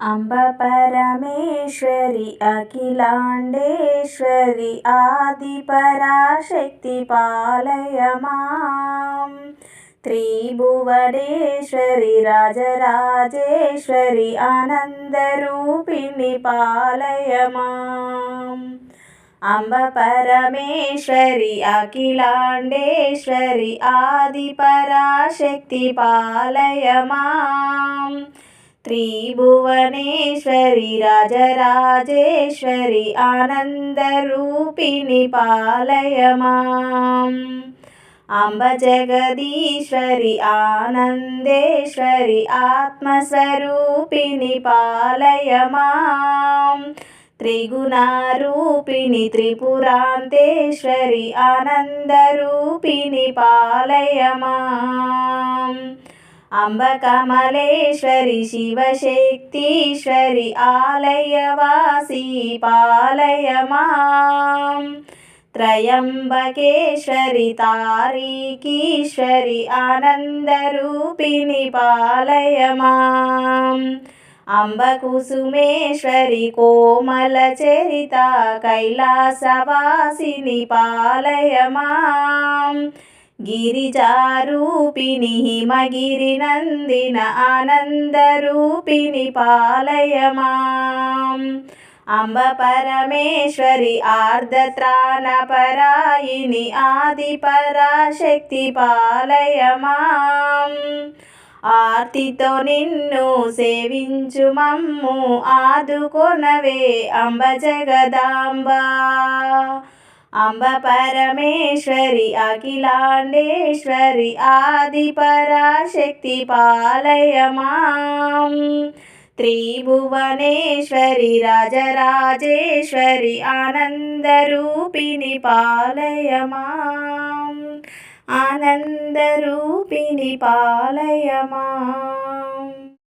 అంబ పరమేశ్వరి అఖిలాండేశ్వరి ఆది పరాశక్తి పాలయమాం త్రిభువనేశ్వరి రాజరాజేశ్వరి ఆనందరూపిణి పాలయమాం అంబ పరమేశ్వరి అఖిలాండేశ్వరి ఆది పరాశక్తి పాలయమాం त्रिभुवनेश्वरि राजराजेश्वरि आनन्दरूपिणि पालय मा अम्बजगदीश्वरि आनन्देश्वरि आत्मस्वरूपिणि पालय माम्। त्रिगुणारूपिणि त्रिपुरान्तेश्वरि आनन्दरूपिणि पालय माम्। అంబ కమలేశ్వరి శివశక్తీశ్వరి ఆలయవాసి పాలయమాం. త్రయంబకేశ్వరి తారీకీశ్వరి ఆనందరూపిణి పాలయమాం. అంబ కుసుమేశ్వరి కోమల చరిత కైలాసవాసిని పాలయమాం. గిరిజారూపిణి హిమగిరి నందిన ఆనందరూపిణి పాలయమాం. అంబ పరమేశ్వరి ఆర్ధత్రాణపరాయిని ఆది పరాశక్తి పాలయమాం. ఆర్తితో నిన్ను సేవించు మమ్ము ఆదుకొనవే అంబ జగదాంబా. అంబ పరమేశ్వరి అఖిలాండేశ్వరి ఆది పరాశక్తి పాలయమా త్రిభువనేశ్వరి రాజరాజేశ్వరి ఆనందరూపిణి పాలయమా ఆనందరూపిణి పాలయమా